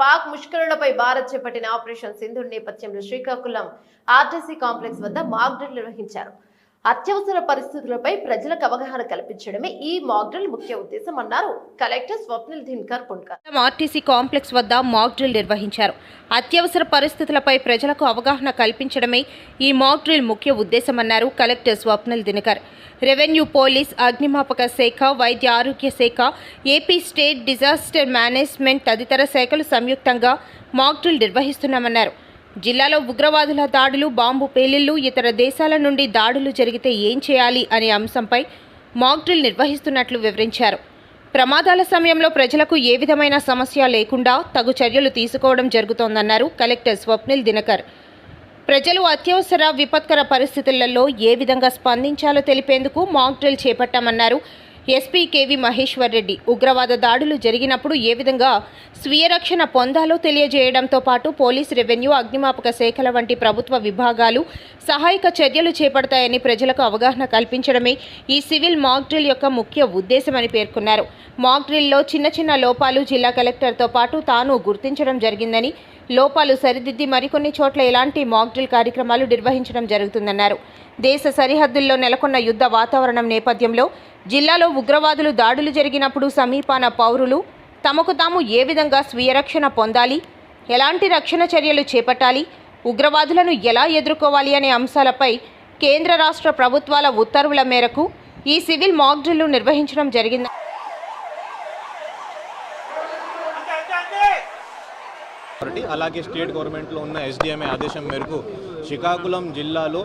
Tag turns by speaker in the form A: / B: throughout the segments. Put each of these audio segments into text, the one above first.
A: పాక్ ముష్కరులపై భారత్ చేపట్టిన ఆపరేషన్ సింధు నేపథ్యంలో Srikakulam RTC complex వద్ద మాక్ డ్రిల్ నిర్వహించారు. అత్యవసర పరిస్థితులపై ప్రజలకు అవగాహన కల్పించడమే ఈ మాక్డ్రిల్ ముఖ్య ఉద్దేశం అన్నారు collector Swapnil Dinkar Pundkar.
B: RTC complex వద్ద మాక్డ్రిల్ నిర్వహించారు. అత్యవసర పరిస్థితులపై ప్రజలకు అవగాహన కల్పించడమే ఈ మాక్డ్రిల్ ముఖ్య ఉద్దేశమన్నారు collector Swapnil Dinakar revenue police అగ్నిమాపక శాఖ వైద్య ఆరోగ్య శాఖ ఏపీ స్టేట్ డిజాస్టర్ మేనేజ్మెంట్ తదితర శాఖలు సంయుక్తంగా మాక్డ్రిల్ నిర్వహిస్తున్నామన్నారు. జిల్లాలో ఉగ్రవాదుల దాడులు బాంబు పేలిళ్ళు ఇతర దేశాల నుండి దాడులు జరిగితే ఏం చేయాలి అనే అంశంపై మాక్ డ్రిల్ నిర్వహిస్తున్నట్లు వివరించారు. ప్రమాదాల సమయంలో ప్రజలకు ఏ విధమైన సమస్య లేకుండా తగు చర్యలు తీసుకోవడం జరుగుతోందన్నారు కలెక్టర్ స్వప్నిల్ దినకర్. ప్రజలు అత్యవసర విపత్కర పరిస్థితులలో ఏ విధంగా స్పందించాలో తెలిపేందుకు mock drill చేపట్టామన్నారు SP K V Maheshwar Reddy. ఉగ్రవాద దాడులు జరిగినప్పుడు ఏ విధంగా స్వీయ రక్షణ పొందాలో తెలియజేయడంతో పాటు పోలీస్ రెవెన్యూ అగ్నిమాపక శాఖల వంటి ప్రభుత్వ విభాగాలు సహాయక చర్యలు చేపడతాయని ప్రజలకు అవగాహన కల్పించడమే ఈ సివిల్ మాక్ డ్రిల్ యొక్క ముఖ్య ఉద్దేశమని పేర్కొన్నారు. మాక్ డ్రిల్లో చిన్న చిన్న లోపాలు జిల్లా కలెక్టర్తో పాటు తాను గుర్తించడం జరిగిందని లోపాలు సరిదిద్ది మరికొన్ని చోట్ల ఇలాంటి మాక్డ్రిల్ కార్యక్రమాలు నిర్వహించడం జరుగుతుందన్నారు. దేశ సరిహద్దుల్లో నెలకొన్న యుద్ధ వాతావరణం నేపథ్యంలో జిల్లాలో ఉగ్రవాదులు దాడులు జరిగినప్పుడు సమీపాన పౌరులు తమకు తాము ఏ విధంగా స్వీయ రక్షణ పొందాలి ఎలాంటి రక్షణ చర్యలు చేపట్టాలి ఉగ్రవాదులను ఎలా ఎదుర్కోవాలి అనే అంశాలపై కేంద్ర రాష్ట్ర ప్రభుత్వాల ఉత్తర్వుల మేరకు ఈ సివిల్ మాక్ డ్రిల్లు నిర్వహించడం జరిగింది.
C: అలాగే స్టేట్ గవర్నమెంట్లో ఉన్న ఎస్డిఎంఏ ఆదేశం మేరకు శ్రీకాకుళం జిల్లాలో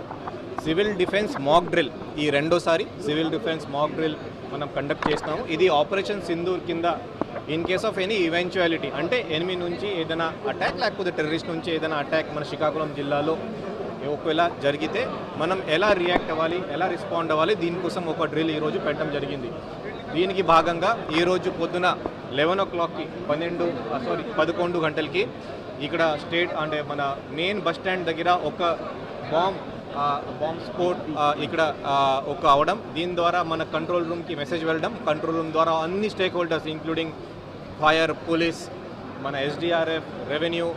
C: సివిల్ డిఫెన్స్ మాక్ డ్రిల్ ఈ రెండోసారి సివిల్ డిఫెన్స్ మాక్ డ్రిల్ మనం కండక్ట్ చేస్తాము ఇది ఆపరేషన్ సింధూర్ కింద in case of any eventuality అంటే ఎనిమిది నుంచి ఏదైనా అటాక్ లేకపోతే టెర్రరిస్ట్ నుంచి ఏదైనా అటాక్ మన శ్రీకాకుళం జిల్లాలో ఒకవేళ జరిగితే మనం ఎలా రియాక్ట్ అవ్వాలి ఎలా రెస్పాండ్ అవ్వాలి దీనికోసం ఒక డ్రిల్ ఈరోజు పెట్టడం జరిగింది. దీనికి భాగంగా ఈరోజు పొద్దున లెవెన్ ఓ క్లాక్కి పన్నెండు సారీ పదకొండు గంటలకి ఇక్కడ స్టేట్ అంటే మన మెయిన్ బస్ స్టాండ్ దగ్గర ఒక బాంబ్ బాంబ్ స్పోర్ట్ ఇక్కడ ఒక అవడం. దీని ద్వారా మన కంట్రోల్ రూమ్కి మెసేజ్ వెళ్ళడం. కంట్రోల్ రూమ్ ద్వారా అన్ని stake holders including fire police మన ఎస్డిఆర్ఎఫ్ రెవెన్యూ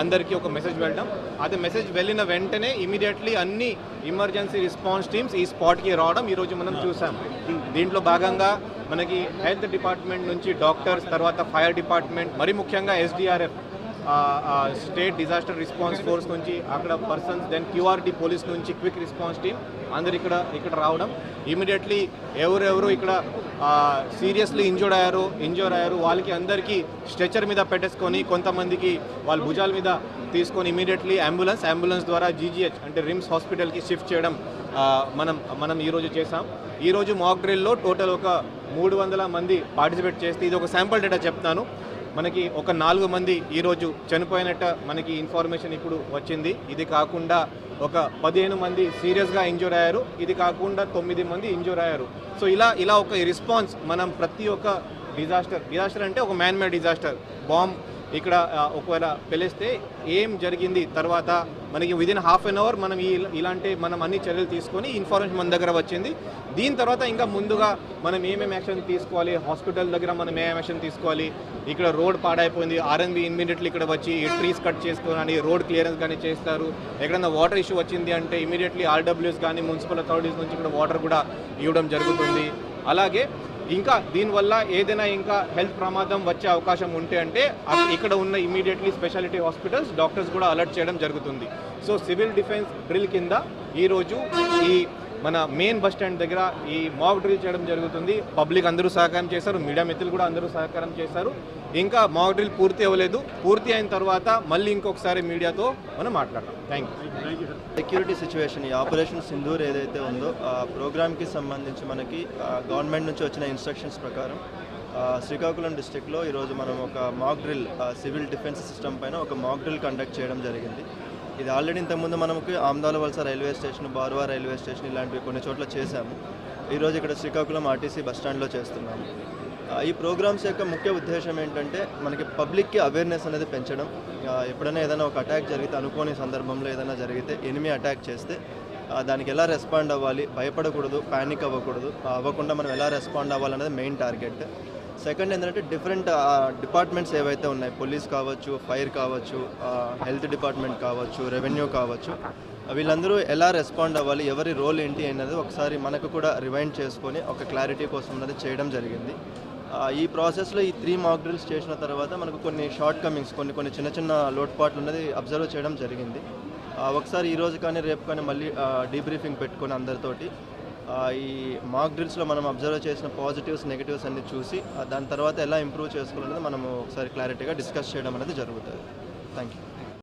C: అందరికీ ఒక మెసేజ్ వెళ్ళడం. అదే మెసేజ్ వెళ్ళిన వెంటనే ఇమీడియట్లీ అన్ని ఎమర్జెన్సీ రెస్పాన్స్ టీమ్స్ ఈ స్పాట్కి రావడం ఈరోజు మనం చూసాం. దీంట్లో భాగంగా మనకి హెల్త్ డిపార్ట్మెంట్ నుంచి డాక్టర్స్ తర్వాత ఫైర్ డిపార్ట్మెంట్ మరి ముఖ్యంగా SDRF state disaster response force నుంచి అక్కడ పర్సన్స్ దెన్ క్యూఆర్టీ పోలీస్ నుంచి క్విక్ రెస్పాన్స్ టీమ్ అందరు ఇక్కడ ఇక్కడ రావడం. ఇమీడియట్లీ ఎవరెవరు ఇక్కడ సీరియస్లీ ఇంజూర్డ్ అయ్యారు ఇంజూర్ అయ్యారు వాళ్ళకి అందరికీ స్ట్రెచర్ మీద పెట్టేసుకొని కొంతమందికి వాళ్ళ భుజాల మీద తీసుకొని ఇమీడియట్లీ అంబులెన్స్ అంబులెన్స్ ద్వారా జీజీహెచ్ అంటే రిమ్స్ హాస్పిటల్కి షిఫ్ట్ చేయడం మనం మనం ఈరోజు చేసాం ఈరోజు మాక్ డ్రిల్లో టోటల్ ఒక మూడు వందల మంది పార్టిసిపేట్ చేస్తే ఇది ఒక శాంపుల్ డేటా చెప్తాను. మనకి ఒక నాలుగు మంది ఈరోజు చనిపోయినట్టు మనకి ఇన్ఫర్మేషన్ ఇప్పుడు వచ్చింది. ఇది కాకుండా ఒక పదిహేను మంది సీరియస్గా ఇంజూర్ అయ్యారు. ఇది కాకుండా తొమ్మిది మంది ఇంజూర్ అయ్యారు. సో ఇలా ఇలా ఒక రెస్పాన్స్ మనం ప్రతి ఒక్క డిజాస్టర్ డిజాస్టర్ అంటే ఒక మ్యాన్మేడ్ డిజాస్టర్. బాంబ్ ఇక్కడ ఒకవేళ పిలిస్తే ఏం జరిగింది తర్వాత మనకి విదిన్ హాఫ్ అన్ అవర్ మనం ఈ ఇలాంటి మనం అన్ని చర్యలు తీసుకొని ఇన్ఫర్మేషన్ మన దగ్గర వచ్చింది. దీని తర్వాత ఇంకా ముందుగా మనం ఏమేమి యాక్షన్ తీసుకోవాలి హాస్పిటల్ దగ్గర మనం ఏమేమి యాక్షన్ తీసుకోవాలి ఇక్కడ రోడ్ పాడైపోయింది ఆర్ఎన్బి ఇమీడియట్లీ ఇక్కడ వచ్చి ట్రీస్ కట్ చేసుకోవాలని రోడ్ క్లియరెన్స్ కానీ చేస్తారు. ఎక్కడైనా వాటర్ ఇష్యూ వచ్చింది అంటే ఇమీడియట్లీ ఆర్డబ్ల్యూఎస్ కానీ మున్సిపల్ అథారిటీస్ నుంచి ఇక్కడ వాటర్ కూడా ఇవ్వడం జరుగుతుంది. అలాగే ఇంకా దీనివల్ల ఏదైనా ఇంకా హెల్త్ ప్రమాదం వచ్చే అవకాశం ఉంటే అంటే ఇక్కడ ఉన్న ఇమీడియట్లీ స్పెషాలిటీ హాస్పిటల్స్ డాక్టర్స్ కూడా అలర్ట్ చేయడం జరుగుతుంది. సో సివిల్ డిఫెన్స్ డ్రిల్ కింద ఈరోజు ఈ మన మెయిన్ బస్ స్టాండ్ దగ్గర ఈ మాక్ డ్రిల్ చేయడం జరుగుతుంది. పబ్లిక్ అందరూ సహకారం చేశారు. మీడియా మిత్రులు కూడా అందరూ సహకారం చేశారు. ఇంకా మాక్ డ్రిల్ పూర్తి అవ్వలేదు. పూర్తి అయిన తర్వాత మళ్ళీ ఇంకొకసారి మీడియాతో మనం మాట్లాడదాం. థ్యాంక్ యూ
D: సెక్యూరిటీ సిచ్యువేషన్ ఈ ఆపరేషన్ సింధూర్ ఏదైతే ఉందో ఆ ప్రోగ్రామ్కి సంబంధించి మనకి గవర్నమెంట్ నుంచి వచ్చిన ఇన్స్ట్రక్షన్స్ ప్రకారం శ్రీకాకుళం డిస్టిక్లో ఈరోజు మనం ఒక mock drill civil defence system పైన ఒక మాక్ డ్రిల్ కండక్ట్ చేయడం జరిగింది. ఇది ఆల్రెడీ ఇంతకుముందు మనకి Amadalavalasa railway station Baruva railway station ఇలాంటివి కొన్ని చోట్ల చేశాము. ఈరోజు ఇక్కడ శ్రీకాకుళం ఆర్టీసీ బస్ స్టాండ్లో చేస్తున్నాము ఈ ప్రోగ్రామ్స్ యొక్క ముఖ్య ఉద్దేశం ఏంటంటే మనకి పబ్లిక్కి అవేర్నెస్ అనేది పెంచడం. ఎప్పుడైనా ఏదైనా ఒక అటాక్ జరిగితే అనుకోని సందర్భంలో ఏదైనా జరిగితే ఎనిమి అటాక్ చేస్తే దానికి ఎలా రెస్పాండ్ అవ్వాలి? భయపడకూడదు ప్యానిక్ అవ్వకూడదు అవ్వకుండా మనం ఎలా రెస్పాండ్ అవ్వాలనేది మెయిన్ టార్గెట్. సెకండ్ ఏంటంటే డిఫరెంట్ డిపార్ట్మెంట్స్ ఏవైతే ఉన్నాయి పోలీస్ కావచ్చు ఫైర్ కావచ్చు హెల్త్ డిపార్ట్మెంట్ కావచ్చు రెవెన్యూ కావచ్చు వీళ్ళందరూ ఎలా రెస్పాండ్ అవ్వాలి ఎవరి రోల్ ఏంటి అనేది ఒకసారి మనకు కూడా రివైండ్ చేసుకొని ఒక క్లారిటీ కోసం అనేది చేయడం జరిగింది. ఈ ప్రాసెస్లో ఈ త్రీ మాక్ డ్రిల్స్ చేసిన తర్వాత మనకు కొన్ని షార్ట్ కమింగ్స్ కొన్ని కొన్ని చిన్న చిన్న లోటుపాట్లు ఉన్నది అబ్జర్వ్ చేయడం జరిగింది. ఒకసారి ఈరోజు కానీ రేపు కానీ మళ్ళీ డీబ్రీఫింగ్ పెట్టుకొని అందరితోటి ఈ మాక్ డ్రిల్స్లో మనం అబ్జర్వ్ చేసిన పాజిటివ్స్ నెగిటివ్స్ అన్ని చూసి దాని తర్వాత ఎలా ఇంప్రూవ్ చేసుకోవాలనేది మనము ఒకసారి క్లారిటీగా డిస్కస్ చేయడం అనేది జరుగుతుంది. Thank you